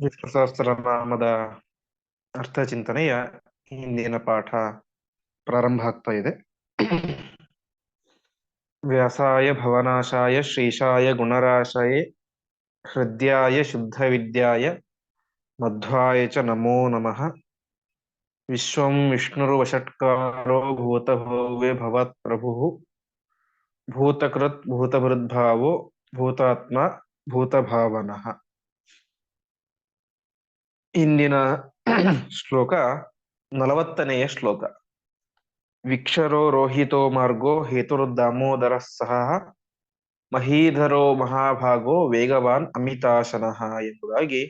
ವಿಷ್ಣು ಸಹಸ್ರನಾಮದ ಅರ್ಥ ಚಿಂತನೆಯ ಹಿಂದಿನ ಪಾಠ ಪ್ರಾರಂಭ ಆಗ್ತಾ ಇದೆ ವ್ಯಾಸಾಯ ಭವನಾಶಾಯ ಶ್ರೀಶಾಯ ಗುಣರಾಶಾಯ ಹೃದಯಾಯ ಶುದ್ಧ ವಿದ್ಯಾಯ ಮಧ್ವಾಯ ಚ ನಮೋ ನಮಃ ವಿಶ್ವಂ ವಿಷ್ಣುರ್ವಷಟ್ಕಾರೋ ಭೂತಭವ್ಯ ಭವತ್ ಪ್ರಭು ಭೂತಕೃತ್ ಭೂತಭೃದ್ಭಾವೋ ಭೂತಾತ್ಮ ಭೂತಭಾವನಃ ಇಂದಿನ ಶ್ಲೋಕ ನಲವತ್ತನೆಯ ಶ್ಲೋಕ. ವಿಕ್ಷರೋ ರೋಹಿತೋ ಮಾರ್ಗೋ ಹೇತುರ್ದಾಮೋದರ ಸಹ ಮಹೀಧರೋ ಮಹಾಭಾಗೋ ವೇಗವಾನ್ ಅಮಿತಾಶನಃ ಎಂಬುದಾಗಿ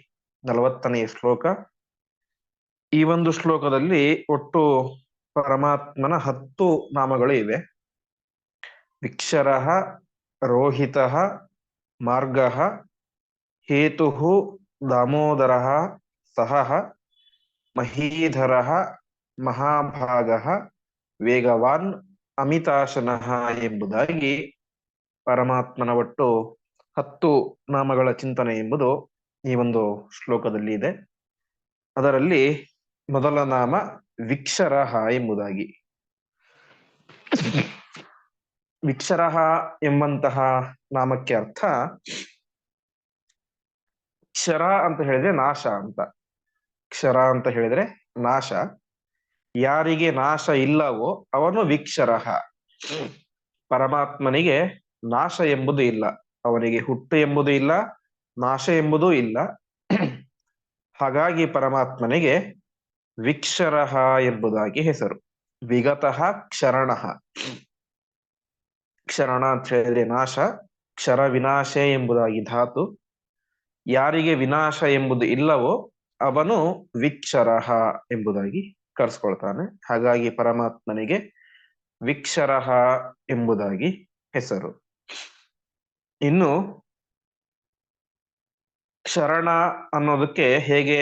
ನಲವತ್ತನೆಯ ಶ್ಲೋಕ. ಈ ಒಂದು ಶ್ಲೋಕದಲ್ಲಿ ಒಟ್ಟು ಪರಮಾತ್ಮನ ಹತ್ತು ನಾಮಗಳು ಇವೆ. ವಿಕ್ಷರ, ರೋಹಿತ, ಮಾರ್ಗ ಹೇತು ದಾಮೋದರ ಸಹ ಮಹೀಧರ ಮಹಾಭಾಗ ವೇಗವಾನ್ ಅಮಿತಾಶನಃ ಎಂಬುದಾಗಿ ಪರಮಾತ್ಮನ ಒಟ್ಟು ಹತ್ತು ನಾಮಗಳ ಚಿಂತನೆ ಎಂಬುದು ಈ ಒಂದು ಶ್ಲೋಕದಲ್ಲಿ ಇದೆ. ಅದರಲ್ಲಿ ಮೊದಲ ನಾಮ ವಿಕ್ಷರಹ ಎಂಬುದಾಗಿ. ವಿಕ್ಷರಹ ಎಂಬಂತಹ ನಾಮಕ್ಕೆ ಅರ್ಥ ಕ್ಷರ ಅಂತ ಹೇಳಿದ್ರೆ ನಾಶ ಅಂತ. ಕ್ಷರ ಅಂತ ಹೇಳಿದ್ರೆ ನಾಶ. ಯಾರಿಗೆ ನಾಶ ಇಲ್ಲವೋ ಅವನು ವಿಕ್ಷರಹ. ಪರಮಾತ್ಮನಿಗೆ ನಾಶ ಎಂಬುದು ಇಲ್ಲ. ಅವನಿಗೆ ಹುಟ್ಟು ಎಂಬುದು ಇಲ್ಲ, ನಾಶ ಎಂಬುದೂ ಇಲ್ಲ. ಹಾಗಾಗಿ ಪರಮಾತ್ಮನಿಗೆ ವಿಕ್ಷರಹ ಎಂಬುದಾಗಿ ಹೆಸರು. ವಿಗತಃ ಕ್ಷರಣ. ಕ್ಷರಣ ಅಂತ ಹೇಳಿದ್ರೆ ನಾಶ, ಕ್ಷರ ವಿನಾಶ ಎಂಬುದಾಗಿ ಧಾತು. ಯಾರಿಗೆ ವಿನಾಶ ಎಂಬುದು ಇಲ್ಲವೋ ಅವನು ವಿಕ್ಷರಹ ಎಂಬುದಾಗಿ ಕರೆಸ್ಕೊಳ್ತಾನೆ. ಹಾಗಾಗಿ ಪರಮಾತ್ಮನಿಗೆ ವಿಕ್ಷರಹ ಎಂಬುದಾಗಿ ಹೆಸರು. ಇನ್ನು ಕ್ಷರಣ ಅನ್ನೋದಕ್ಕೆ ಹೇಗೆ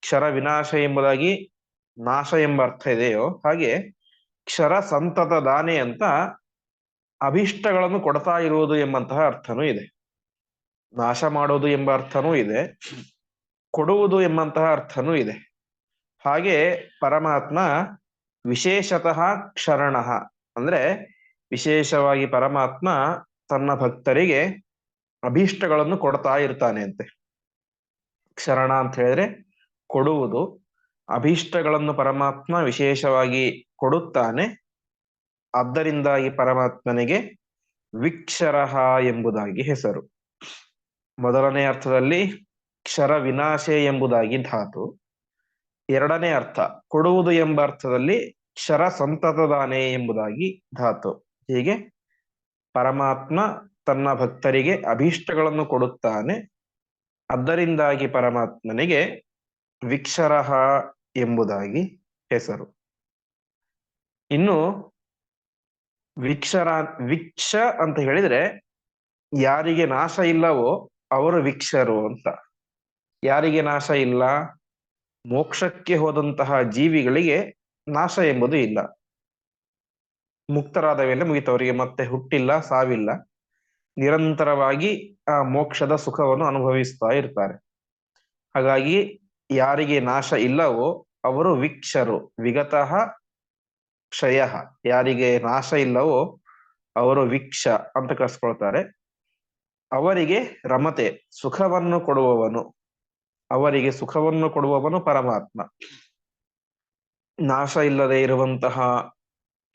ಕ್ಷರ ವಿನಾಶ ಎಂಬುದಾಗಿ ನಾಶ ಎಂಬ ಅರ್ಥ ಇದೆಯೋ ಹಾಗೆ ಕ್ಷರ ಸಂತತ ದಾನೆ ಅಂತ ಅಭಿಷ್ಟಗಳನ್ನು ಕೊಡ್ತಾ ಇರುವುದು ಎಂಬಂತಹ ಅರ್ಥನೂ ಇದೆ. ನಾಶ ಮಾಡೋದು ಎಂಬ ಅರ್ಥನೂ ಇದೆ. ಕೊಡುವುದು ಎಂಬಂತಹ ಅರ್ಥನೂ ಇದೆ. ಹಾಗೆ ಪರಮಾತ್ಮ ವಿಶೇಷತಃ ಕ್ಷರಣ, ಅಂದ್ರೆ ವಿಶೇಷವಾಗಿ ಪರಮಾತ್ಮ ತನ್ನ ಭಕ್ತರಿಗೆ ಅಭೀಷ್ಟಗಳನ್ನು ಕೊಡ್ತಾ ಇರ್ತಾನೆ ಅಂತೆ. ಕ್ಷರಣ ಅಂತ ಹೇಳಿದ್ರೆ ಕೊಡುವುದು, ಅಭೀಷ್ಟಗಳನ್ನು ಪರಮಾತ್ಮ ವಿಶೇಷವಾಗಿ ಕೊಡುತ್ತಾನೆ, ಆದ್ದರಿಂದಾಗಿ ಪರಮಾತ್ಮನಿಗೆ ವಿಕ್ಷರಹ ಎಂಬುದಾಗಿ ಹೆಸರು. ಮೊದಲನೇ ಅರ್ಥದಲ್ಲಿ ಕ್ಷರ ವಿನಾಶೆ ಎಂಬುದಾಗಿ ಧಾತು. ಎರಡನೇ ಅರ್ಥ, ಕೊಡುವುದು ಎಂಬ ಅರ್ಥದಲ್ಲಿ ಕ್ಷರ ಸಂತತದಾನೆ ಎಂಬುದಾಗಿ ಧಾತು. ಹೀಗೆ ಪರಮಾತ್ಮ ತನ್ನ ಭಕ್ತರಿಗೆ ಅಭೀಷ್ಟಗಳನ್ನು ಕೊಡುತ್ತಾನೆ. ಅದರಿಂದಾಗಿ ಪರಮಾತ್ಮನಿಗೆ ವಿಕ್ಷರಹ ಎಂಬುದಾಗಿ ಹೆಸರು. ಇನ್ನು ವಿಕ್ಷರ, ವಿಕ್ಷ ಅಂತ ಹೇಳಿದ್ರೆ ಯಾರಿಗೆ ನಾಶ ಇಲ್ಲವೋ ಅವರು ವಿಕ್ಷರು ಅಂತ. ಯಾರಿಗೆ ನಾಶ ಇಲ್ಲ? ಮೋಕ್ಷಕ್ಕೆ ಹೋದಂತಹ ಜೀವಿಗಳಿಗೆ ನಾಶ ಎಂಬುದು ಇಲ್ಲ. ಮುಕ್ತರಾದ ಮೇಲೆ ಮುಗಿತವರಿಗೆ ಮತ್ತೆ ಹುಟ್ಟಿಲ್ಲ, ಸಾವಿಲ್ಲ. ನಿರಂತರವಾಗಿ ಆ ಮೋಕ್ಷದ ಸುಖವನ್ನು ಅನುಭವಿಸ್ತಾ ಇರ್ತಾರೆ. ಹಾಗಾಗಿ ಯಾರಿಗೆ ನಾಶ ಇಲ್ಲವೋ ಅವರು ವಿಕ್ಷರು, ವಿಗತಃ ಕ್ಷಯ. ಯಾರಿಗೆ ನಾಶ ಇಲ್ಲವೋ ಅವರು ವಿಕ್ಷ ಅಂತ ಕರೆಸ್ಕೊಳ್ತಾರೆ ಅವರಿಗೆ ರಮತೆ, ಸುಖವನ್ನು ಕೊಡುವವನು. ಅವರಿಗೆ ಸುಖವನ್ನು ಕೊಡುವವನು ಪರಮಾತ್ಮ. ನಾಶ ಇಲ್ಲದೆ ಇರುವಂತಹ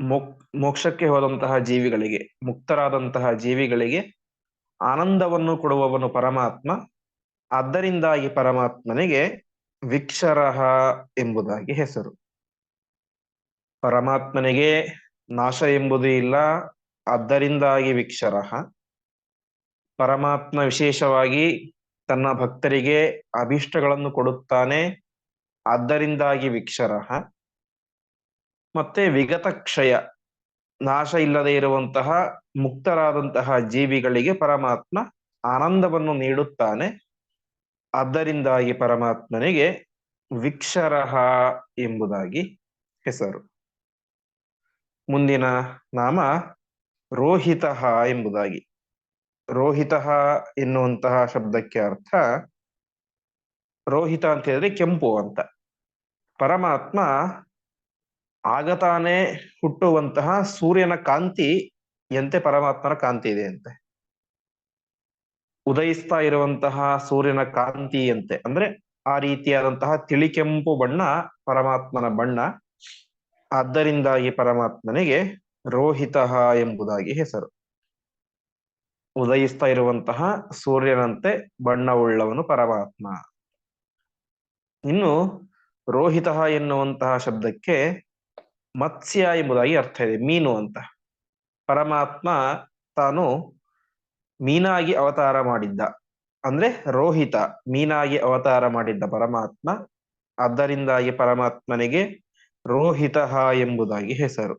ಮೋಕ್, ಮೋಕ್ಷಕ್ಕೆ ಹೋದಂತಹ ಜೀವಿಗಳಿಗೆ, ಮುಕ್ತರಾದಂತಹ ಜೀವಿಗಳಿಗೆ ಆನಂದವನ್ನು ಕೊಡುವವನು ಪರಮಾತ್ಮ. ಆದ್ದರಿಂದಾಗಿ ಪರಮಾತ್ಮನಿಗೆ ವಿಕ್ಷರಹ ಎಂಬುದಾಗಿ ಹೆಸರು. ಪರಮಾತ್ಮನಿಗೆ ನಾಶ ಎಂಬುದು ಇಲ್ಲ ಆದ್ದರಿಂದಾಗಿ ವಿಕ್ಷರಹ. ಪರಮಾತ್ಮ ವಿಶೇಷವಾಗಿ ತನ್ನ ಭಕ್ತರಿಗೆ ಅಭೀಷ್ಟಗಳನ್ನು ಕೊಡುತ್ತಾನೆ. ಆದ್ದರಿಂದಾಗಿ ವಿಕ್ಷರಹ. ಮತ್ತೆ ವಿಗತ ಕ್ಷಯ ನಾಶ ಇಲ್ಲದೆ ಇರುವಂತಹ ಮುಕ್ತರಾದಂತಹ ಜೀವಿಗಳಿಗೆ ಪರಮಾತ್ಮ ಆನಂದವನ್ನು ನೀಡುತ್ತಾನೆ. ಆದ್ದರಿಂದಾಗಿ ಪರಮಾತ್ಮನಿಗೆ ವಿಕ್ಷರಹ ಎಂಬುದಾಗಿ ಹೆಸರು. ಮುಂದಿನ ನಾಮ ರೋಹಿತ ಎಂಬುದಾಗಿ. ರೋಹಿತ ಎನ್ನುವಂತಹ ಶಬ್ದಕ್ಕೆ ಅರ್ಥ ರೋಹಿತ ಅಂತ ಹೇಳಿದ್ರೆ ಕೆಂಪು ಅಂತ. ಪರಮಾತ್ಮ ಆಗತಾನೆ ಹುಟ್ಟುವಂತಹ ಸೂರ್ಯನ ಕಾಂತಿ ಎಂತೆ ಪರಮಾತ್ಮನ ಕಾಂತಿ ಇದೆ ಅಂತೆ. ಉದಯಿಸ್ತಾ ಇರುವಂತಹ ಸೂರ್ಯನ ಕಾಂತಿಯಂತೆ ಅಂದ್ರೆ ಆ ರೀತಿಯಾದಂತಹ ತಿಳಿ ಕೆಂಪು ಬಣ್ಣ ಪರಮಾತ್ಮನ ಬಣ್ಣ. ಆದ್ದರಿಂದಾಗಿ ಪರಮಾತ್ಮನಿಗೆ ರೋಹಿತ ಎಂಬುದಾಗಿ ಹೆಸರು. ಉದಯಿಸ್ತಾ ಇರುವಂತಹ ಸೂರ್ಯನಂತೆ ಬಣ್ಣವುಳ್ಳವನು ಪರಮಾತ್ಮ. ಇನ್ನು ರೋಹಿತ ಎನ್ನುವಂತಹ ಶಬ್ದಕ್ಕೆ ಮತ್ಸ್ಯ ಎಂಬುದಾಗಿ ಅರ್ಥ ಇದೆ, ಮೀನು ಅಂತ. ಪರಮಾತ್ಮ ತಾನು ಮೀನಾಗಿ ಅವತಾರ ಮಾಡಿದ್ದ, ಅಂದ್ರೆ ರೋಹಿತ ಮೀನಾಗಿ ಅವತಾರ ಮಾಡಿದ್ದ ಪರಮಾತ್ಮ, ಆದ್ದರಿಂದಾಗಿ ಪರಮಾತ್ಮನಿಗೆ ರೋಹಿತ ಎಂಬುದಾಗಿ ಹೆಸರು.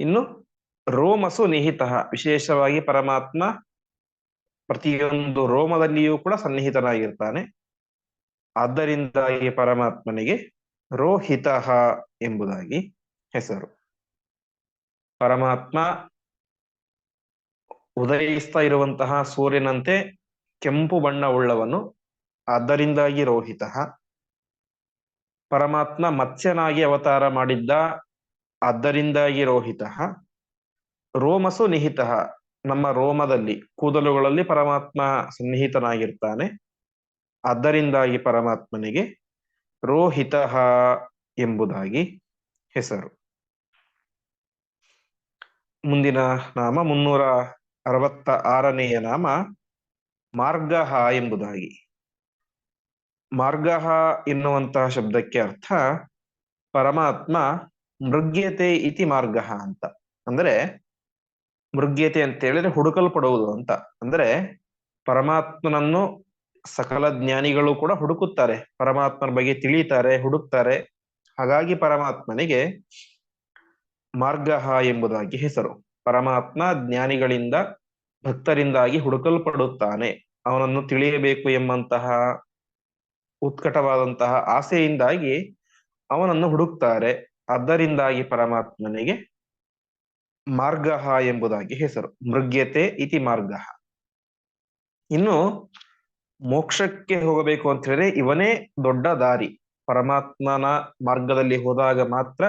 ಇನ್ನು ರೋಮಸು ನಿಹಿತ. ವಿಶೇಷವಾಗಿ ಪರಮಾತ್ಮ ಪ್ರತಿಯೊಂದು ರೋಮದಲ್ಲಿಯೂ ಕೂಡ ಸನ್ನಿಹಿತನಾಗಿರ್ತಾನೆ. ಆದ್ದರಿಂದಾಗಿ ಪರಮಾತ್ಮನಿಗೆ ರೋಹಿತ ಎಂಬುದಾಗಿ ಹೆಸರು. ಪರಮಾತ್ಮ ಉದಯಿಸ್ತಾ ಇರುವಂತಹ ಸೂರ್ಯನಂತೆ ಕೆಂಪು ಬಣ್ಣವುಳ್ಳವನು ಆದ್ದರಿಂದಾಗಿ ರೋಹಿತ. ಪರಮಾತ್ಮ ಮತ್ಸ್ಯನಾಗಿ ಅವತಾರ ಮಾಡಿದ್ದ, ಆದ್ದರಿಂದಾಗಿ ರೋಹಿತ. ರೋಮಸು ನಿಹಿತ ನಮ್ಮ ರೋಮದಲ್ಲಿ ಕೂದಲುಗಳಲ್ಲಿ ಪರಮಾತ್ಮ ಸನ್ನಿಹಿತನಾಗಿರ್ತಾನೆ. ಅದರಿಂದಾಗಿ ಪರಮಾತ್ಮನಿಗೆ ರೋಹಿತ ಎಂಬುದಾಗಿ ಹೆಸರು. ಮುಂದಿನ ನಾಮ ಮುನ್ನೂರ ಅರವತ್ತ ಆರನೆಯ ನಾಮ ಮಾರ್ಗಹ ಎಂಬುದಾಗಿ. ಮಾರ್ಗಹ ಎನ್ನುವಂತಹ ಶಬ್ದಕ್ಕೆ ಅರ್ಥ ಪರಮಾತ್ಮ ಮೃಗ್ಯತೆ ಇತಿ ಮಾರ್ಗ ಅಂತ. ಅಂದ್ರೆ ಮೃಗ್ಯತೆ ಅಂತ ಹೇಳಿದ್ರೆ ಹುಡುಕಲ್ಪಡುವುದು ಅಂತ. ಅಂದ್ರೆ ಪರಮಾತ್ಮನನ್ನು ಸಕಲ ಜ್ಞಾನಿಗಳು ಕೂಡ ಹುಡುಕುತ್ತಾರೆ. ಪರಮಾತ್ಮನ ಬಗ್ಗೆ ತಿಳಿಯುತ್ತಾರೆ ಹುಡುಕ್ತಾರೆ. ಹಾಗಾಗಿ ಪರಮಾತ್ಮನಿಗೆ ಮಾರ್ಗಹ ಎಂಬುದಾಗಿ ಹೆಸರು. ಪರಮಾತ್ಮ ಜ್ಞಾನಿಗಳಿಂದ ಭಕ್ತರಿಂದಾಗಿ ಹುಡುಕಲ್ಪಡುತ್ತಾನೆ. ಅವನನ್ನು ತಿಳಿಯಬೇಕು ಎಂಬಂತಹ ಉತ್ಕಟವಾದಂತಹ ಆಸೆಯಿಂದಾಗಿ ಅವನನ್ನು ಹುಡುಕ್ತಾರೆ. ಅದರಿಂದಾಗಿ ಪರಮಾತ್ಮನಿಗೆ ಮಾರ್ಗಹ ಎಂಬುದಾಗಿ ಹೆಸರು. ಮೃಗ್ಯತೆ ಇತಿ ಮಾರ್ಗ. ಇನ್ನು ಮೋಕ್ಷಕ್ಕೆ ಹೋಗಬೇಕು ಅಂತ ಹೇಳಿದ್ರೆ ಇವನೇ ದೊಡ್ಡ ದಾರಿ. ಪರಮಾತ್ಮನ ಮಾರ್ಗದಲ್ಲಿ ಹೋದಾಗ ಮಾತ್ರ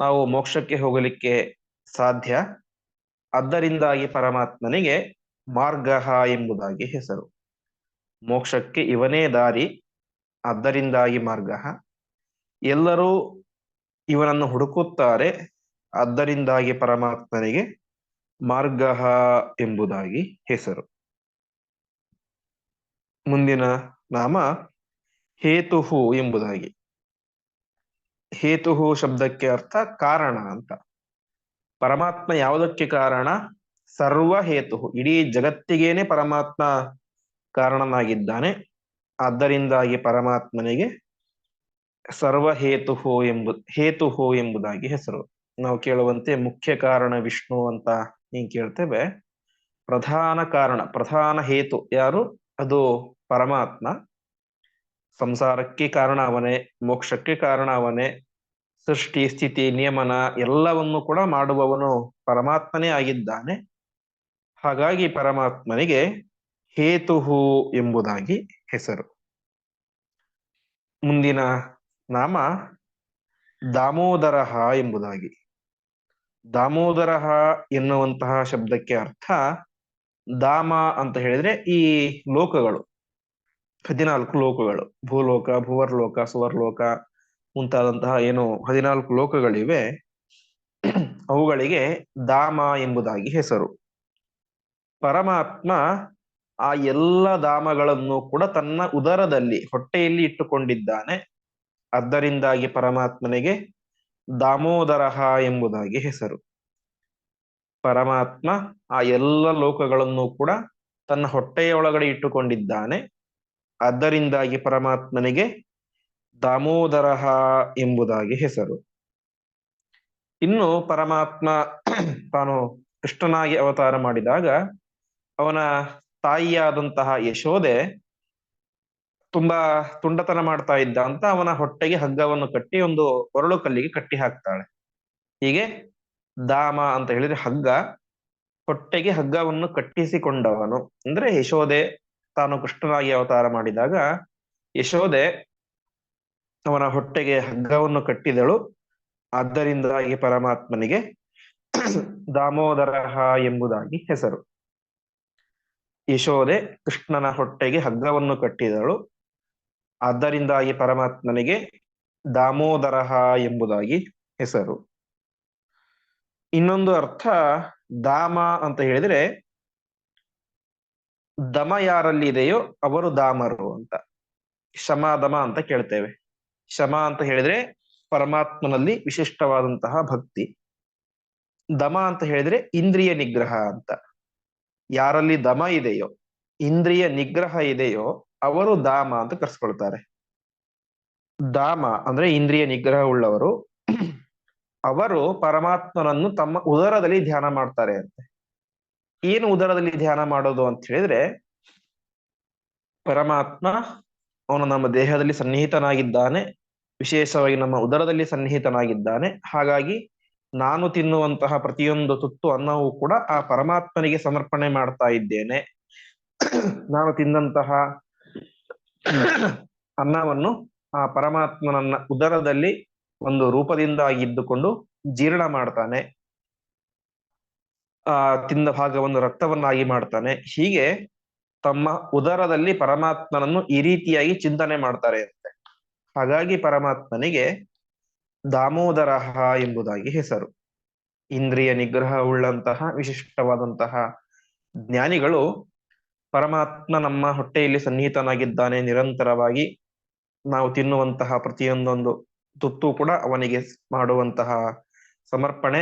ನಾವು ಮೋಕ್ಷಕ್ಕೆ ಹೋಗಲಿಕ್ಕೆ ಸಾಧ್ಯ. ಅದರಿಂದಾಗಿ ಪರಮಾತ್ಮನಿಗೆ ಮಾರ್ಗಹ ಎಂಬುದಾಗಿ ಹೆಸರು. ಮೋಕ್ಷಕ್ಕೆ ಇವನೇ ದಾರಿ ಅದರಿಂದಾಗಿ ಮಾರ್ಗ. ಎಲ್ಲರೂ ಇವನನ್ನು ಹುಡುಕುತ್ತಾರೆ. ಅದರಿಂದಾಗಿ ಪರಮಾತ್ಮನಿಗೆ ಮಾರ್ಗಹ ಎಂಬುದಾಗಿ ಹೆಸರು. ಮುಂದಿನ ನಾಮ ಹೇತುಹು ಎಂಬುದಾಗಿ. ಹೇತುಹು ಶಬ್ದಕ್ಕೆ ಅರ್ಥ ಕಾರಣ ಅಂತ. ಪರಮಾತ್ಮ ಯಾವುದಕ್ಕೆ ಕಾರಣ? ಸರ್ವ ಹೇತು ಇಡೀ ಜಗತ್ತಿಗೇನೆ ಪರಮಾತ್ಮ ಕಾರಣನಾಗಿದ್ದಾನೆ. ಆದ್ದರಿಂದಾಗಿ ಪರಮಾತ್ಮನಿಗೆ ಸರ್ವ ಹೇತುಹು ಎಂಬು, ಹೇತುಹು ಎಂಬುದಾಗಿ ಹೆಸರು. ನಾವು ಕೇಳುವಂತೆ ಮುಖ್ಯ ಕಾರಣ ವಿಷ್ಣು ಅಂತ ಹಿಂಗ್ ಕೇಳ್ತೇವೆ. ಪ್ರಧಾನ ಕಾರಣ, ಪ್ರಧಾನ ಹೇತು ಯಾರು? ಅದು ಪರಮಾತ್ಮ. ಸಂಸಾರಕ್ಕೆ ಕಾರಣ ಅವನೇ, ಮೋಕ್ಷಕ್ಕೆ ಕಾರಣ ಅವನೇ, ಸೃಷ್ಟಿ, ಸ್ಥಿತಿ, ನಿಯಮನ ಎಲ್ಲವನ್ನು ಕೂಡ ಮಾಡುವವನು ಪರಮಾತ್ಮನೇ ಆಗಿದ್ದಾನೆ. ಹಾಗಾಗಿ ಪರಮಾತ್ಮನಿಗೆ ಹೇತುಹು ಎಂಬುದಾಗಿ ಹೆಸರು. ಮುಂದಿನ ನಾಮ ದಾಮೋದರ ಎಂಬುದಾಗಿ. ದಾಮೋದರ ಎನ್ನುವಂತಹ ಶಬ್ದಕ್ಕೆ ಅರ್ಥ ದಾಮ ಅಂತ ಹೇಳಿದ್ರೆ ಈ ಲೋಕಗಳು, ಹದಿನಾಲ್ಕು ಲೋಕಗಳು, ಭೂಲೋಕ, ಭುವರ್ಲೋಕ, ಸುವರ್ಲೋಕ ಮುಂತಾದಂತಹ ಏನು ಹದಿನಾಲ್ಕು ಲೋಕಗಳಿವೆ, ಅವುಗಳಿಗೆ ದಾಮ ಎಂಬುದಾಗಿ ಹೆಸರು. ಪರಮಾತ್ಮ ಆ ಎಲ್ಲ ದಾಮಗಳನ್ನು ಕೂಡ ತನ್ನ ಉದರದಲ್ಲಿ, ಹೊಟ್ಟೆಯಲ್ಲಿ ಇಟ್ಟುಕೊಂಡಿದ್ದಾನೆ. ಅದರಿಂದಾಗಿ ಪರಮಾತ್ಮನಿಗೆ ದಾಮೋದರಹ ಎಂಬುದಾಗಿ ಹೆಸರು. ಪರಮಾತ್ಮ ಆ ಎಲ್ಲ ಲೋಕಗಳನ್ನು ಕೂಡ ತನ್ನ ಹೊಟ್ಟೆಯ ಒಳಗಡೆ ಇಟ್ಟುಕೊಂಡಿದ್ದಾನೆ. ಅದರಿಂದಾಗಿ ಪರಮಾತ್ಮನಿಗೆ ದಾಮೋದರಹ ಎಂಬುದಾಗಿ ಹೆಸರು. ಇನ್ನು ಪರಮಾತ್ಮ ತಾನು ಕೃಷ್ಣನಾಗಿ ಅವತಾರ ಮಾಡಿದಾಗ ಅವನ ತಾಯಿಯಾದಂತಹ ಯಶೋದೆ ತುಂಬಾ ತುಂಡತನ ಮಾಡ್ತಾ ಇದ್ದ ಅಂತ ಅವನ ಹೊಟ್ಟೆಗೆ ಹಗ್ಗವನ್ನು ಕಟ್ಟಿ ಒಂದು ಒರಳು ಕಲ್ಲಿಗೆ ಕಟ್ಟಿ ಹಾಕ್ತಾಳೆ. ಹೀಗೆ ದಾಮ ಅಂತ ಹೇಳಿದ್ರೆ ಹಗ್ಗ ಹೊಟ್ಟೆಗೆ ಹಗ್ಗವನ್ನು ಕಟ್ಟಿಸಿಕೊಂಡವನು. ಅಂದ್ರೆ ಯಶೋದೆ ತಾನು ಕೃಷ್ಣನಾಗಿ ಅವತಾರ ಮಾಡಿದಾಗ ಯಶೋದೆ ಅವನ ಹೊಟ್ಟೆಗೆ ಹಗ್ಗವನ್ನು ಕಟ್ಟಿದಳು. ಆದ್ದರಿಂದಾಗಿ ಪರಮಾತ್ಮನಿಗೆ ದಾಮೋದರಹ ಎಂಬುದಾಗಿ ಹೆಸರು. ಯಶೋದೆ ಕೃಷ್ಣನ ಹೊಟ್ಟೆಗೆ ಹಗ್ಗವನ್ನು ಕಟ್ಟಿದಳು. ಆದ್ದರಿಂದಾಗಿ ಪರಮಾತ್ಮನಿಗೆ ದಾಮೋದರಹ ಎಂಬುದಾಗಿ ಹೆಸರು. ಇನ್ನೊಂದು ಅರ್ಥ, ದಾಮ ಅಂತ ಹೇಳಿದ್ರೆ, ದಮ ಯಾರಲ್ಲಿ ಇದೆಯೋ ಅವರು ದಾಮರು ಅಂತ. ಶಮಾದಮ ಅಂತ ಕೇಳ್ತೇವೆ. ಶಮ ಅಂತ ಹೇಳಿದ್ರೆ ಪರಮಾತ್ಮನಲ್ಲಿ ವಿಶಿಷ್ಟವಾದಂತಹ ಭಕ್ತಿ. ದಮ ಅಂತ ಹೇಳಿದ್ರೆ ಇಂದ್ರಿಯ ನಿಗ್ರಹ ಅಂತ. ಯಾರಲ್ಲಿ ದಮ ಇದೆಯೋ, ಇಂದ್ರಿಯ ನಿಗ್ರಹ ಇದೆಯೋ ಅವರು ದಾಮ ಅಂತ ಕರ್ಸ್ಕೊಳ್ತಾರೆ. ದಾಮ ಅಂದ್ರೆ ಇಂದ್ರಿಯ ನಿಗ್ರಹ ಉಳ್ಳವರು ಅವರು ಪರಮಾತ್ಮನನ್ನು ತಮ್ಮ ಉದರದಲ್ಲಿ ಧ್ಯಾನ ಮಾಡ್ತಾರೆ ಅಂತೆ. ಏನು ಉದರದಲ್ಲಿ ಧ್ಯಾನ ಮಾಡೋದು ಅಂತ ಹೇಳಿದ್ರೆ, ಪರಮಾತ್ಮ ಅವನು ನಮ್ಮ ದೇಹದಲ್ಲಿ ಸನ್ನಿಹಿತನಾಗಿದ್ದಾನೆ. ವಿಶೇಷವಾಗಿ ನಮ್ಮ ಉದರದಲ್ಲಿ ಸನ್ನಿಹಿತನಾಗಿದ್ದಾನೆ. ಹಾಗಾಗಿ ನಾನು ತಿನ್ನುವಂತಹ ಪ್ರತಿಯೊಂದು ತುತ್ತು ಅನ್ನವೂ ಕೂಡ ಆ ಪರಮಾತ್ಮನಿಗೆ ಸಮರ್ಪಣೆ ಮಾಡ್ತಾ ಇದ್ದೇನೆ. ನಾನು ತಿಂದಂತಹ ಅನ್ನವನ್ನು ಆ ಪರಮಾತ್ಮನನ್ನ ಉದರದಲ್ಲಿ ಒಂದು ರೂಪದಿಂದ ಇದ್ದುಕೊಂಡು ಜೀರ್ಣ ಮಾಡ್ತಾನೆ. ಆ ತಿಂದ ಭಾಗವನ್ನು ರಕ್ತವನ್ನಾಗಿ ಮಾಡ್ತಾನೆ. ಹೀಗೆ ತಮ್ಮ ಉದರದಲ್ಲಿ ಪರಮಾತ್ಮನನ್ನು ಈ ರೀತಿಯಾಗಿ ಚಿಂತನೆ ಮಾಡ್ತಾರೆ ಅಂತೆ. ಹಾಗಾಗಿ ಪರಮಾತ್ಮನಿಗೆ ದಾಮೋದರಹ ಎಂಬುದಾಗಿ ಹೆಸರು. ಇಂದ್ರಿಯ ನಿಗ್ರಹ ಉಳ್ಳಂತಹ ವಿಶಿಷ್ಟವಾದಂತಹ ಜ್ಞಾನಿಗಳು ಪರಮಾತ್ಮ ನಮ್ಮ ಹೊಟ್ಟೆಯಲ್ಲಿ ಸನ್ನಿಹಿತನಾಗಿದ್ದಾನೆ. ನಿರಂತರವಾಗಿ ನಾವು ತಿನ್ನುವಂತಹ ಪ್ರತಿಯೊಂದೊಂದು ತುತ್ತು ಕೂಡ ಅವನಿಗೆ ಮಾಡುವಂತಹ ಸಮರ್ಪಣೆ.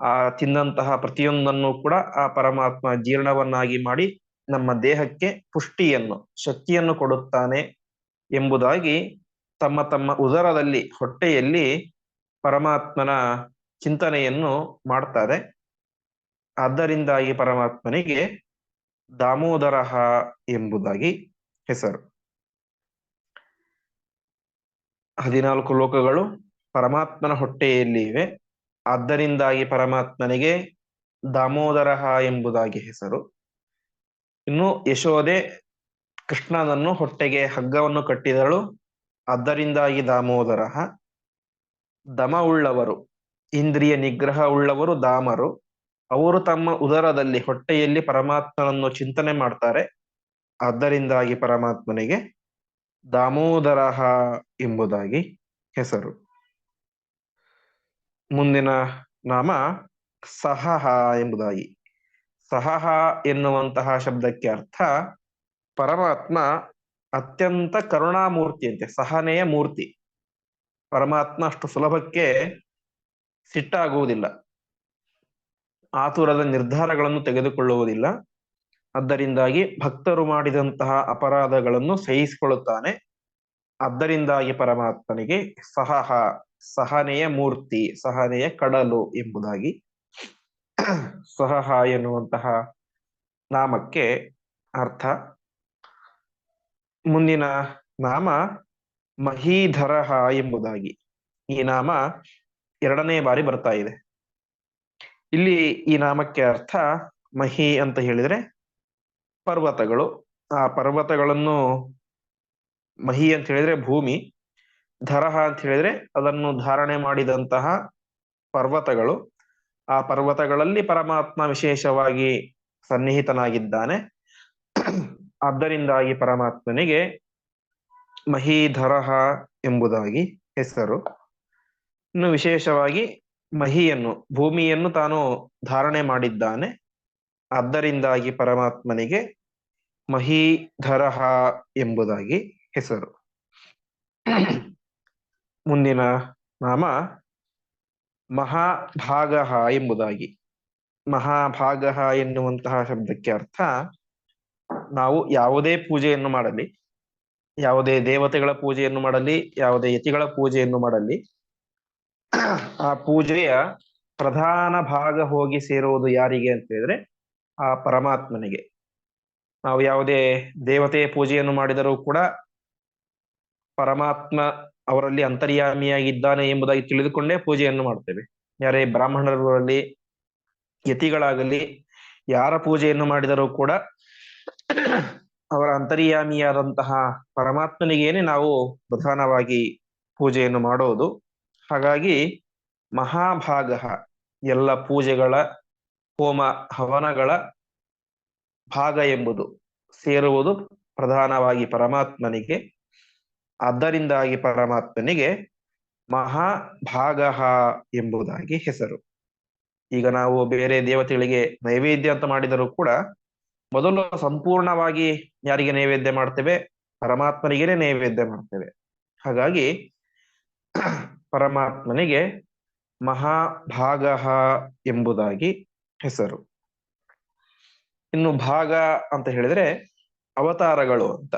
ಆ ತಿಂದಂತಹ ಪ್ರತಿಯೊಂದನ್ನು ಕೂಡ ಆ ಪರಮಾತ್ಮ ಜೀರ್ಣವನ್ನಾಗಿ ಮಾಡಿ ನಮ್ಮ ದೇಹಕ್ಕೆ ಪುಷ್ಟಿಯನ್ನು, ಶಕ್ತಿಯನ್ನು ಕೊಡುತ್ತಾನೆ ಎಂಬುದಾಗಿ ತಮ್ಮ ತಮ್ಮ ಉದರದಲ್ಲಿ, ಹೊಟ್ಟೆಯಲ್ಲಿ ಪರಮಾತ್ಮನ ಚಿಂತನೆಯನ್ನು ಮಾಡ್ತಾರೆ. ಆದ್ದರಿಂದಾಗಿ ಪರಮಾತ್ಮನಿಗೆ ದಾಮೋದರಹ ಎಂಬುದಾಗಿ ಹೆಸರು. ಹದಿನಾಲ್ಕು ಲೋಕಗಳು ಪರಮಾತ್ಮನ ಹೊಟ್ಟೆಯಲ್ಲಿ ಇವೆ. ಆದ್ದರಿಂದಾಗಿ ಪರಮಾತ್ಮನಿಗೆ ದಾಮೋದರಹ ಎಂಬುದಾಗಿ ಹೆಸರು. ಇನ್ನು ಯಶೋದೆ ಕೃಷ್ಣನನ್ನು ಹೊಟ್ಟೆಗೆ ಹಗ್ಗವನ್ನು ಕಟ್ಟಿದಳು. ಆದ್ದರಿಂದಾಗಿ ದಾಮೋದರಹ ದಮ ಉಳ್ಳವರು ಇಂದ್ರಿಯ ನಿಗ್ರಹ ಉಳ್ಳವರು ದಾಮರು. ಅವರು ತಮ್ಮ ಉದರದಲ್ಲಿ ಹೊಟ್ಟೆಯಲ್ಲಿ ಪರಮಾತ್ಮನನ್ನು ಚಿಂತನೆ ಮಾಡ್ತಾರೆ. ಆದ್ದರಿಂದಾಗಿ ಪರಮಾತ್ಮನಿಗೆ ದಾಮೋದರಹ ಎಂಬುದಾಗಿ ಹೆಸರು. ಮುಂದಿನ ನಾಮ ಸಹಹ ಎಂಬುದಾಗಿ. ಸಹಹ ಎನ್ನುವಂತಹ ಶಬ್ದಕ್ಕೆ ಅರ್ಥ ಪರಮಾತ್ಮ ಅತ್ಯಂತ ಕರುಣಾಮೂರ್ತಿಯಂತೆ ಸಹನೆಯ ಮೂರ್ತಿ. ಪರಮಾತ್ಮ ಅಷ್ಟು ಸುಲಭಕ್ಕೆ ಸಿಟ್ಟಾಗುವುದಿಲ್ಲ. ಆತುರದ ನಿರ್ಧಾರಗಳನ್ನು ತೆಗೆದುಕೊಳ್ಳುವುದಿಲ್ಲ. ಆದ್ದರಿಂದಾಗಿ ಭಕ್ತರು ಮಾಡಿದಂತಹ ಅಪರಾಧಗಳನ್ನು ಸಹಿಸಿಕೊಳ್ಳುತ್ತಾನೆ. ಆದ್ದರಿಂದಾಗಿ ಪರಮಾತ್ಮನಿಗೆ ಸಹಹ, ಸಹನೆಯ ಮೂರ್ತಿ, ಸಹನೆಯ ಕಡಲು ಎಂಬುದಾಗಿ ಸಹಹ ಎನ್ನುವಂತಹ ನಾಮಕ್ಕೆ ಅರ್ಥ. ಮುಂದಿನ ನಾಮ ಮಹೀಧರಹ ಎಂಬುದಾಗಿ. ಈ ನಾಮ ಎರಡನೇ ಬಾರಿ ಬರ್ತಾ ಇದೆ. ಇಲ್ಲಿ ಈ ನಾಮಕ್ಕೆ ಅರ್ಥ ಮಹಿ ಅಂತ ಹೇಳಿದ್ರೆ ಪರ್ವತಗಳು. ಆ ಪರ್ವತಗಳನ್ನು ಮಹಿ ಅಂತ ಹೇಳಿದ್ರೆ ಭೂಮಿ, ಧರಹ ಅಂತ ಹೇಳಿದ್ರೆ ಅದನ್ನು ಧಾರಣೆ ಮಾಡಿದಂತಹ ಪರ್ವತಗಳು. ಆ ಪರ್ವತಗಳಲ್ಲಿ ಪರಮಾತ್ಮ ವಿಶೇಷವಾಗಿ ಸನ್ನಿಹಿತನಾಗಿದ್ದಾನೆ. ಆದ್ದರಿಂದಾಗಿ ಪರಮಾತ್ಮನಿಗೆ ಮಹೀಧರಹ ಎಂಬುದಾಗಿ ಹೆಸರು. ಇನ್ನು ವಿಶೇಷವಾಗಿ ಮಹಿಯನ್ನು, ಭೂಮಿಯನ್ನು ತಾನು ಧಾರಣೆ ಮಾಡಿದ್ದಾನೆ. ಆದ್ದರಿಂದಾಗಿ ಪರಮಾತ್ಮನಿಗೆ ಮಹೀಧರಹ ಎಂಬುದಾಗಿ ಹೆಸರು. ಮುಂದಿನ ನಾಮ ಮಹಾಭಾಗ ಎಂಬುದಾಗಿ. ಮಹಾಭಾಗಹ ಎನ್ನುವಂತಹ ಶಬ್ದಕ್ಕೆ ಅರ್ಥ ನಾವು ಯಾವುದೇ ಪೂಜೆಯನ್ನು ಮಾಡಲಿ, ಯಾವುದೇ ದೇವತೆಗಳ ಪೂಜೆಯನ್ನು ಮಾಡಲಿ, ಯಾವುದೇ ಯತಿಗಳ ಪೂಜೆಯನ್ನು ಮಾಡಲಿ ಆ ಪೂಜೆಯ ಪ್ರಧಾನ ಭಾಗ ಹೋಗಿ ಸೇರುವುದು ಯಾರಿಗೆ ಅಂತ ಹೇಳಿದ್ರೆ ಆ ಪರಮಾತ್ಮನಿಗೆ. ನಾವು ಯಾವುದೇ ದೇವತೆ ಪೂಜೆಯನ್ನು ಮಾಡಿದರೂ ಕೂಡ ಪರಮಾತ್ಮ ಅವರಲ್ಲಿ ಅಂತರ್ಯಾಮಿಯಾಗಿದ್ದಾನೆ ಎಂಬುದಾಗಿ ತಿಳಿದುಕೊಂಡೇ ಪೂಜೆಯನ್ನು ಮಾಡ್ತೇವೆ ಯಾರೇ ಬ್ರಾಹ್ಮಣರಲ್ಲಿ ಯತಿಗಳಾಗಲಿ, ಯಾರ ಪೂಜೆಯನ್ನು ಮಾಡಿದರೂ ಕೂಡ ಅವರ ಅಂತರ್ಯಾಮಿಯಾದಂತಹ ಪರಮಾತ್ಮನಿಗೇನೆ ನಾವು ಪ್ರಧಾನವಾಗಿ ಪೂಜೆಯನ್ನು ಮಾಡೋದು. ಹಾಗಾಗಿ ಮಹಾಭಾಗ ಎಲ್ಲ ಪೂಜೆಗಳ ಹೋಮ ಹವನಗಳ ಭಾಗ ಎಂಬುದು ಸೇರುವುದು ಪ್ರಧಾನವಾಗಿ ಪರಮಾತ್ಮನಿಗೆ. ಆದ್ದರಿಂದಾಗಿ ಪರಮಾತ್ಮನಿಗೆ ಮಹಾಭಾಗ ಎಂಬುದಾಗಿ ಹೆಸರು. ಈಗ ನಾವು ಬೇರೆ ದೇವತೆಗಳಿಗೆ ನೈವೇದ್ಯ ಅಂತ ಮಾಡಿದರೂ ಕೂಡ ಮೊದಲು ಸಂಪೂರ್ಣವಾಗಿ ಯಾರಿಗೆ ನೈವೇದ್ಯ ಮಾಡ್ತೇವೆ? ಪರಮಾತ್ಮನಿಗೇನೆ ನೈವೇದ್ಯ ಮಾಡ್ತೇವೆ. ಹಾಗಾಗಿ ಪರಮಾತ್ಮನಿಗೆ ಮಹಾಭಾಗ ಎಂಬುದಾಗಿ ಹೆಸರು. ಇನ್ನು ಭಾಗ ಅಂತ ಹೇಳಿದ್ರೆ ಅವತಾರಗಳು ಅಂತ.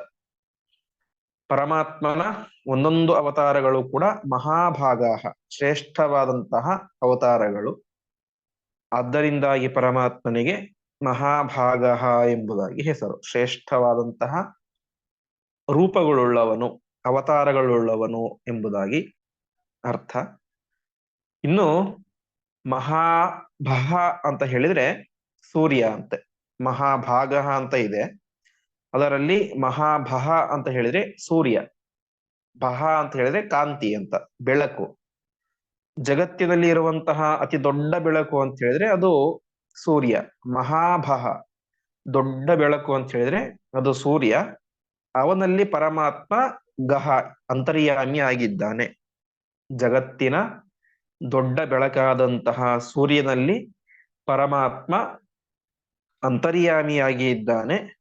ಪರಮಾತ್ಮನ ಒಂದೊಂದು ಅವತಾರಗಳು ಕೂಡ ಮಹಾಭಾಗ, ಶ್ರೇಷ್ಠವಾದಂತಹ ಅವತಾರಗಳು. ಆದ್ದರಿಂದಾಗಿ ಪರಮಾತ್ಮನಿಗೆ ಮಹಾಭಾಗ ಎಂಬುದಾಗಿ ಹೆಸರು. ಶ್ರೇಷ್ಠವಾದಂತಹ ರೂಪಗಳುಳ್ಳವನು, ಅವತಾರಗಳುಳ್ಳವನು ಎಂಬುದಾಗಿ ಅರ್ಥ? ಇನ್ನು ಮಹಾ ಭಹ ಅಂತ ಹೇಳಿದ್ರೆ ಸೂರ್ಯ ಅಂತೆ, ಮಹಾಭಾಗ ಅಂತ ಇದೆ. ಅದರಲ್ಲಿ ಮಹಾಭಹ ಅಂತ ಹೇಳಿದ್ರೆ ಸೂರ್ಯ, ಭಹ ಅಂತ ಹೇಳಿದ್ರೆ ಕಾಂತಿ ಅಂತ, ಬೆಳಕು. ಜಗತ್ತಿನಲ್ಲಿ ಇರುವಂತಹ ಅತಿ ದೊಡ್ಡ ಬೆಳಕು ಅಂತ ಹೇಳಿದ್ರೆ ಅದು ಸೂರ್ಯ, ಮಹಾಭಹ, ದೊಡ್ಡ ಬೆಳಕು ಅಂತ ಹೇಳಿದ್ರೆ ಅದು ಸೂರ್ಯ. ಅವನಲ್ಲಿ ಪರಮಾತ್ಮ ಗಹ, ಅಂತರ್ಯಾಮಿ ಆಗಿದ್ದಾನೆ. ಜಗತ್ತಿನ ದೊಡ್ಡ ಬೆಳಕಾದಂತಹ ಸೂರ್ಯನಲ್ಲಿ ಪರಮಾತ್ಮ ಅಂತರ್ಯಾಮಿಯಾಗಿ ಇದ್ದಾನೆ.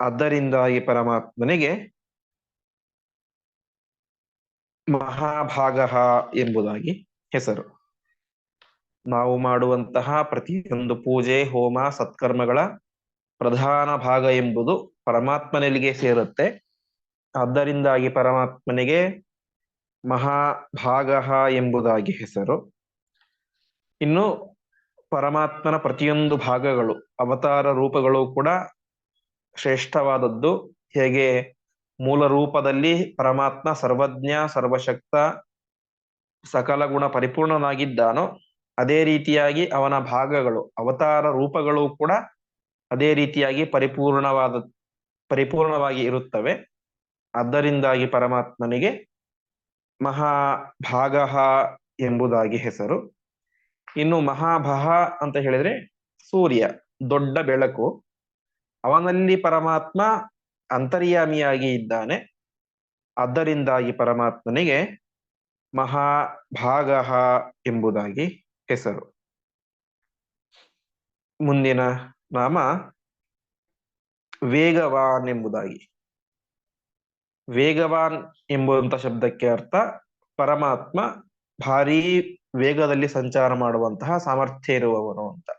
ಅದರಿಂದಾಗಿ ಪರಮಾತ್ಮನಿಗೆ ಮಹಾಭಾಗ ಎಂಬುದಾಗಿ ಹೆಸರು. ನಾವು ಮಾಡುವಂತಹ ಪ್ರತಿಯೊಂದು ಪೂಜೆ, ಹೋಮ, ಸತ್ಕರ್ಮಗಳ ಪ್ರಧಾನ ಭಾಗ ಎಂಬುದು ಪರಮಾತ್ಮನಲ್ಲಿಗೆ ಸೇರುತ್ತೆ. ಆದ್ದರಿಂದಾಗಿ ಪರಮಾತ್ಮನಿಗೆ ಮಹಾಭಾಗ ಎಂಬುದಾಗಿ ಹೆಸರು. ಇನ್ನು ಪರಮಾತ್ಮನ ಪ್ರತಿಯೊಂದು ಭಾಗಗಳು, ಅವತಾರ ರೂಪಗಳು ಕೂಡ ಶ್ರೇಷ್ಠವಾದದ್ದು. ಹೇಗೆ? ಮೂಲ ರೂಪದಲ್ಲಿ ಪರಮಾತ್ಮ ಸರ್ವಜ್ಞ, ಸರ್ವಶಕ್ತ, ಸಕಲ ಗುಣ ಪರಿಪೂರ್ಣನಾಗಿದ್ದಾನೋ, ಅದೇ ರೀತಿಯಾಗಿ ಅವನ ಭಾಗಗಳು, ಅವತಾರ ರೂಪಗಳು ಕೂಡ ಅದೇ ರೀತಿಯಾಗಿ ಪರಿಪೂರ್ಣವಾದ, ಪರಿಪೂರ್ಣವಾಗಿ ಇರುತ್ತವೆ. ಆದ್ದರಿಂದಾಗಿ ಪರಮಾತ್ಮನಿಗೆ ಮಹಾಭಾಗ ಎಂಬುದಾಗಿ ಹೆಸರು. ಇನ್ನು ಮಹಾಭಹ ಅಂತ ಹೇಳಿದ್ರೆ ಸೂರ್ಯ, ದೊಡ್ಡ ಬೆಳಕು. ಅವನಲ್ಲಿ ಪರಮಾತ್ಮ ಅಂತರ್ಯಾಮಿಯಾಗಿ ಇದ್ದಾನೆ. ಅದರಿಂದಾಗಿ ಪರಮಾತ್ಮನಿಗೆ ಮಹಾಭಾಗ ಎಂಬುದಾಗಿ ಹೆಸರು. ಮುಂದಿನ ನಾಮ ವೇಗವಾನ್ ಎಂಬುದಾಗಿ. ವೇಗವಾನ್ ಎಂಬುವಂತ ಶಬ್ದಕ್ಕೆ ಅರ್ಥ ಪರಮಾತ್ಮ ಭಾರೀ ವೇಗದಲ್ಲಿ ಸಂಚಾರ ಮಾಡುವಂತಹ ಸಾಮರ್ಥ್ಯ ಇರುವವನು ಅಂತ.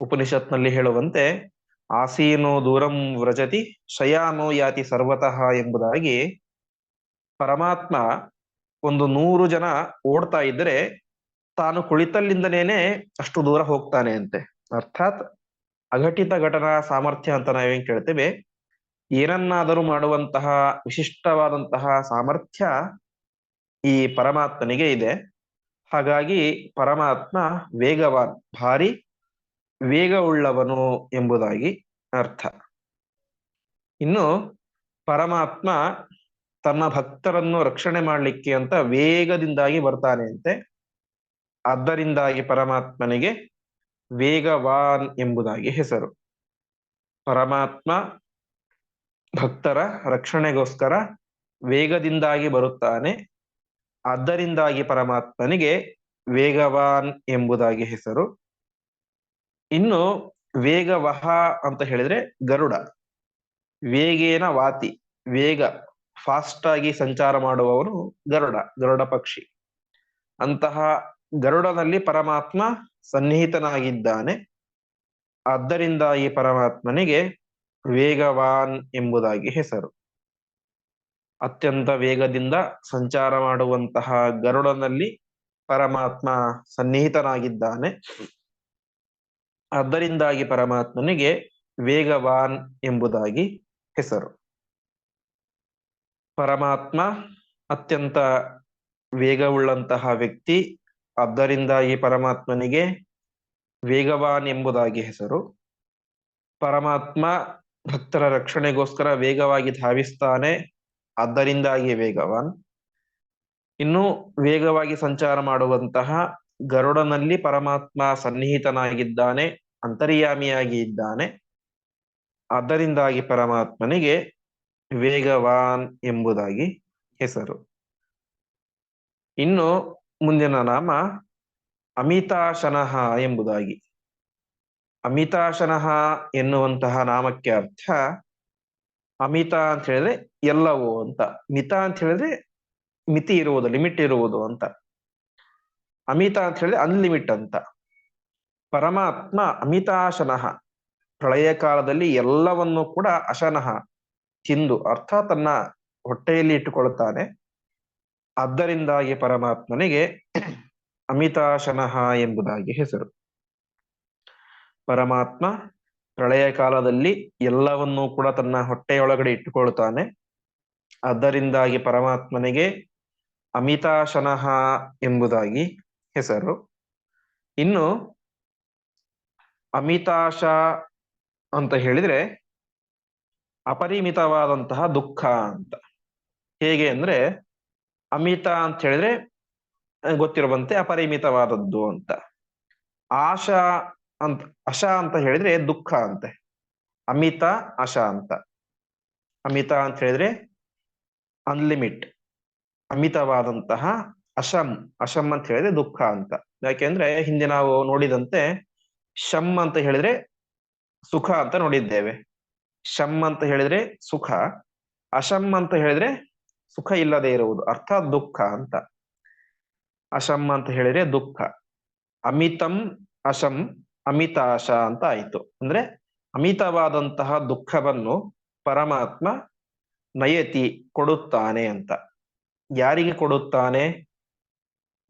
ಉಪನಿಷತ್ನಲ್ಲಿ ಹೇಳುವಂತೆ, ಆಸೀನೋ ದೂರಂ ವ್ರಜತಿ ಶಯಾನೋ ಯಾತಿ ಸರ್ವತಃ ಎಂಬುದಾಗಿ ಪರಮಾತ್ಮ ಒಂದು ನೂರು ಜನ ಓಡ್ತಾ ಇದ್ರೆ ತಾನು ಕುಳಿತಲ್ಲಿಂದನೇನೆ ಅಷ್ಟು ದೂರ ಹೋಗ್ತಾನೆ ಅಂತೆ. ಅರ್ಥಾತ್ ಅಘಟಿತ ಘಟನಾ ಸಾಮರ್ಥ್ಯ ಅಂತ ನಾವೇನ್ ಕೇಳ್ತೇವೆ ಏನನ್ನಾದರೂ ಮಾಡುವಂತಹ ವಿಶಿಷ್ಟವಾದಂತಹ ಸಾಮರ್ಥ್ಯ ಈ ಪರಮಾತ್ಮನಿಗೆ ಇದೆ. ಹಾಗಾಗಿ ಪರಮಾತ್ಮ ವೇಗವಾನ್, ಭಾರಿ, ವೇಗವುಳ್ಳವನು ಎಂಬುದಾಗಿ ಅರ್ಥ. ಇನ್ನು ಪರಮಾತ್ಮ ತನ್ನ ಭಕ್ತರನ್ನು ರಕ್ಷಣೆ ಮಾಡಲಿಕ್ಕೆ ಅಂತ ವೇಗದಿಂದಾಗಿ ಬರ್ತಾನೆ ಅಂತೆ ಆದ್ದರಿಂದಾಗಿ ಪರಮಾತ್ಮನಿಗೆ ವೇಗವಾನ್ ಎಂಬುದಾಗಿ ಹೆಸರು. ಪರಮಾತ್ಮ ಭಕ್ತರ ರಕ್ಷಣೆಗೋಸ್ಕರ ವೇಗದಿಂದಾಗಿ ಬರುತ್ತಾನೆ. ಆದ್ದರಿಂದಾಗಿ ಪರಮಾತ್ಮನಿಗೆ ವೇಗವಾನ್ ಎಂಬುದಾಗಿ ಹೆಸರು. ಇನ್ನು ವೇಗವಹ ಅಂತ ಹೇಳಿದ್ರೆ ಗರುಡ. ವೇಗೇನ ವಾತಿ, ವೇಗ ಫಾಸ್ಟ್ ಆಗಿ ಸಂಚಾರ ಮಾಡುವವನು ಗರುಡ ಗರುಡ ಪಕ್ಷಿ. ಅಂತಹ ಗರುಡನಲ್ಲಿ ಪರಮಾತ್ಮ ಸನ್ನಿಹಿತನಾಗಿದ್ದಾನೆ. ಈ ಪರಮಾತ್ಮನಿಗೆ ವೇಗವಾನ್ ಎಂಬುದಾಗಿ ಹೆಸರು. ಅತ್ಯಂತ ವೇಗದಿಂದ ಸಂಚಾರ ಮಾಡುವಂತಹ ಗರುಡನಲ್ಲಿ ಪರಮಾತ್ಮ ಸನ್ನಿಹಿತನಾಗಿದ್ದಾನೆ. ಅದರಿಂದಾಗಿ ಪರಮಾತ್ಮನಿಗೆ ವೇಗವಾನ್ ಎಂಬುದಾಗಿ ಹೆಸರು. ಪರಮಾತ್ಮ ಅತ್ಯಂತ ವೇಗವುಳ್ಳಂತಹ ವ್ಯಕ್ತಿ ಅದರಿಂದಾಗಿ ಪರಮಾತ್ಮನಿಗೆ ವೇಗವಾನ್ ಎಂಬುದಾಗಿ ಹೆಸರು. ಪರಮಾತ್ಮ ಭಕ್ತರ ರಕ್ಷಣೆಗೋಸ್ಕರ ವೇಗವಾಗಿ ಧಾವಿಸ್ತಾನೆ. ಅದರಿಂದಾಗಿ ವೇಗವಾನ್. ಇನ್ನು ವೇಗವಾಗಿ ಸಂಚಾರ ಮಾಡುವಂತಹ ಗರುಡನಲ್ಲಿ ಪರಮಾತ್ಮ ಸನ್ನಿಹಿತನಾಗಿದ್ದಾನೆ, ಅಂತರ್ಯಾಮಿಯಾಗಿ ಇದ್ದಾನೆ. ಅದರಿಂದಾಗಿ ಪರಮಾತ್ಮನಿಗೆ ವೇಗವಾನ್ ಎಂಬುದಾಗಿ ಹೆಸರು. ಇನ್ನು ಮುಂದಿನ ನಾಮ ಅಮಿತಾಶನಃ ಎಂಬುದಾಗಿ. ಅಮಿತಾಶನಃ ಎನ್ನುವಂತಹ ನಾಮಕ್ಕೆ ಅರ್ಥ ಅಮಿತ ಅಂತ ಹೇಳಿದ್ರೆ ಎಲ್ಲವೂ ಅಂತ. ಮಿತ ಅಂತ ಹೇಳಿದ್ರೆ ಮಿತಿ ಇರುವುದು, ಲಿಮಿಟ್ ಇರುವುದು ಅಂತ. ಅಮಿತ ಅಂತ ಹೇಳಿದ್ರೆ ಅನ್ಲಿಮಿಟ್ ಅಂತ. ಪರಮಾತ್ಮ ಅಮಿತಾಶನಃ ಪ್ರಳಯ ಕಾಲದಲ್ಲಿ ಎಲ್ಲವನ್ನು ಕೂಡ ಅಶನಃ ತಿಂದು ಅರ್ಥಾತ್ ತನ್ನ ಹೊಟ್ಟೆಯಲ್ಲಿ ಇಟ್ಟುಕೊಳ್ಳುತ್ತಾನೆ. ಆದ್ದರಿಂದಾಗಿ ಪರಮಾತ್ಮನಿಗೆ ಅಮಿತಾಶನಃ ಎಂಬುದಾಗಿ ಹೆಸರು. ಪರಮಾತ್ಮ ಪ್ರಳಯ ಕಾಲದಲ್ಲಿ ಎಲ್ಲವನ್ನೂ ಕೂಡ ತನ್ನ ಹೊಟ್ಟೆಯೊಳಗಡೆ ಇಟ್ಟುಕೊಳ್ತಾನೆ. ಅದರಿಂದಾಗಿ ಪರಮಾತ್ಮನಿಗೆ ಅಮಿತಾಶನಃ ಎಂಬುದಾಗಿ ಹೆಸರು. ಇನ್ನು ಅಮಿತಾಶ ಅಂತ ಹೇಳಿದ್ರೆ ಅಪರಿಮಿತವಾದಂತಹ ದುಃಖ ಅಂತ. ಹೇಗೆ ಅಂದ್ರೆ ಅಮಿತ ಅಂತ ಹೇಳಿದ್ರೆ ಗೊತ್ತಿರುವಂತೆ ಅಪರಿಮಿತವಾದದ್ದು ಅಂತ. ಆಶ ಅಂತ ಅಶ ಅಂತ ಹೇಳಿದ್ರೆ ದುಃಖ ಅಂತೆ. ಅಮಿತ ಅಶ ಅಂತ. ಅಮಿತ ಅಂತ ಹೇಳಿದ್ರೆ ಅನ್ಲಿಮಿಟ್ ಅಮಿತವಾದಂತಹ ಅಶಂ ಅಶಂ ಅಂತ ಹೇಳಿದ್ರೆ ದುಃಖ ಅಂತ. ಯಾಕೆಂದ್ರೆ ಹಿಂದೆ ನಾವು ನೋಡಿದಂತೆ ಶಮ್ ಅಂತ ಹೇಳಿದ್ರೆ ಸುಖ ಅಂತ ನೋಡಿದ್ದೇವೆ. ಶಮ್ ಅಂತ ಹೇಳಿದ್ರೆ ಸುಖ. ಅಶಮ್ ಅಂತ ಹೇಳಿದ್ರೆ ಸುಖ ಇಲ್ಲದೆ ಇರುವುದು, ಅರ್ಥಾತ್ ದುಃಖ ಅಂತ. ಅಶಮ್ ಅಂತ ಹೇಳಿದ್ರೆ ದುಃಖ. ಅಮಿತಂ, ಅಶಂ ಅಮಿತಾಶ ಅಂತ ಆಯ್ತು. ಅಂದ್ರೆ ಅಮಿತವಾದಂತಹ ದುಃಖವನ್ನು ಪರಮಾತ್ಮ ನಯತಿ ಕೊಡುತ್ತಾನೆ ಅಂತ. ಯಾರಿಗೆ ಕೊಡುತ್ತಾನೆ?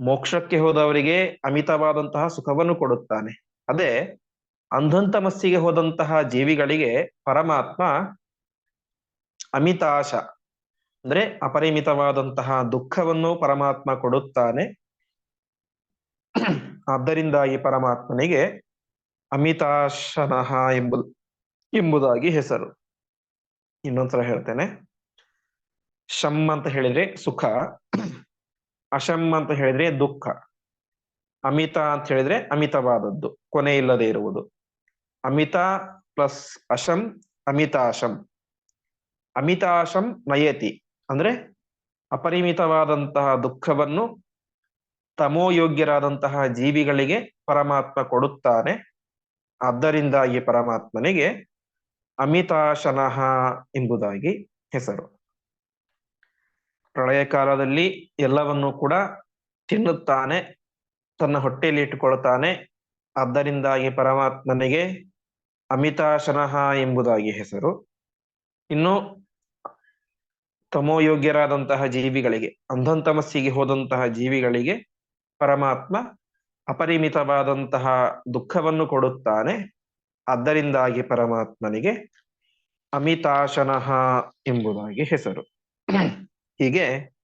ಮೋಕ್ಷಕ್ಕೆ ಹೋದವರಿಗೆ ಅಮಿತವಾದಂತಹ ಸುಖವನ್ನು ಕೊಡುತ್ತಾನೆ. ಅದೇ ಅಂಧಂತಮಸ್ಸಿಗೆ ಹೋದಂತಹ ಜೀವಿಗಳಿಗೆ ಪರಮಾತ್ಮ ಅಮಿತಾಶ, ಅಂದ್ರೆ ಅಪರಿಮಿತವಾದಂತಹ ದುಃಖವನ್ನು ಪರಮಾತ್ಮ ಕೊಡುತ್ತಾನೆ. ಆದ್ದರಿಂದ ಈ ಪರಮಾತ್ಮನಿಗೆ ಅಮಿತಾಶನಃ ಎಂಬುದು, ಎಂಬುದಾಗಿ ಹೆಸರು. ಇನ್ನೊಂದ್ಸಲ ಹೇಳ್ತೇನೆ. ಶಮ್ ಅಂತ ಹೇಳಿದ್ರೆ ಸುಖ ಅಶಮ್ ಅಂತ ಹೇಳಿದ್ರೆ ದುಃಖ, ಅಮಿತ ಅಂತ ಹೇಳಿದ್ರೆ ಅಮಿತವಾದದ್ದು, ಕೊನೆ ಇಲ್ಲದೆ ಇರುವುದು. ಅಮಿತ ಪ್ಲಸ್ ಅಶಂ, ಅಮಿತಾಶಂ. ಅಮಿತಾಶಂ ನಯತಿ, ಅಂದ್ರೆ ಅಪರಿಮಿತವಾದಂತಹ ದುಃಖವನ್ನು ತಮೋಯೋಗ್ಯರಾದಂತಹ ಜೀವಿಗಳಿಗೆ ಪರಮಾತ್ಮ ಕೊಡುತ್ತಾನೆ. ಆದ್ದರಿಂದಾಗಿ ಪರಮಾತ್ಮನಿಗೆ ಅಮಿತಾಶನಃ ಎಂಬುದಾಗಿ ಹೆಸರು. ಪ್ರಳಯ ಕಾಲದಲ್ಲಿ ಎಲ್ಲವನ್ನು ಕೂಡ ತಿನ್ನುತ್ತಾನೆ, ತನ್ನ ಹೊಟ್ಟೆಯಲ್ಲಿ ಇಟ್ಟುಕೊಳ್ತಾನೆ ಈ ಪರಮಾತ್ಮನಿಗೆ ಅಮಿತಾಶನಃ ಎಂಬುದಾಗಿ ಹೆಸರು. ಇನ್ನು ತಮೋಯೋಗ್ಯರಾದಂತಹ ಜೀವಿಗಳಿಗೆ, ಅಂಧಂತಮಸ್ಸಿಗೆ ಹೋದಂತಹ ಜೀವಿಗಳಿಗೆ ಪರಮಾತ್ಮ ಅಪರಿಮಿತವಾದಂತಹ ದುಃಖವನ್ನು ಕೊಡುತ್ತಾನೆ. ಅದರಿಂದಾಗಿ ಪರಮಾತ್ಮನಿಗೆ ಅಮಿತಾಶನಃ ಎಂಬುದಾಗಿ ಹೆಸರು. ಹೀಗೆ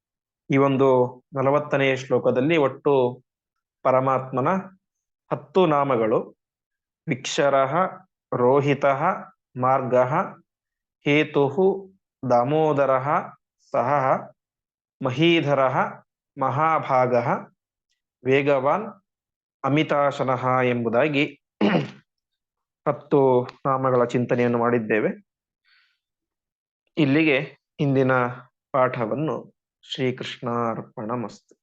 ಈ ಒಂದು ನಲವತ್ತನೆಯ ಶ್ಲೋಕದಲ್ಲಿ ಒಟ್ಟು ಪರಮಾತ್ಮನ ಹತ್ತು ನಾಮಗಳು. ವಿಕ್ಷರ ರೋಹಿತ, ಮಾರ್ಗ, ಹೇತು, ದಾಮೋದರ, ಸಹ, ಮಹೀಧರ, ಮಹಾಭಾಗ, ವೇಗವಾನ್ ಅಮಿತಾಶನಃ ಎಂಬುದಾಗಿ ಹತ್ತು ನಾಮಗಳ ಚಿಂತನೆಯನ್ನು ಮಾಡಿದ್ದೇವೆ. ಇಲ್ಲಿಗೆ ಇಂದಿನ ಪಾಠವನ್ನು ಶ್ರೀಕೃಷ್ಣಾರ್ಪಣ ಮಸ್ತು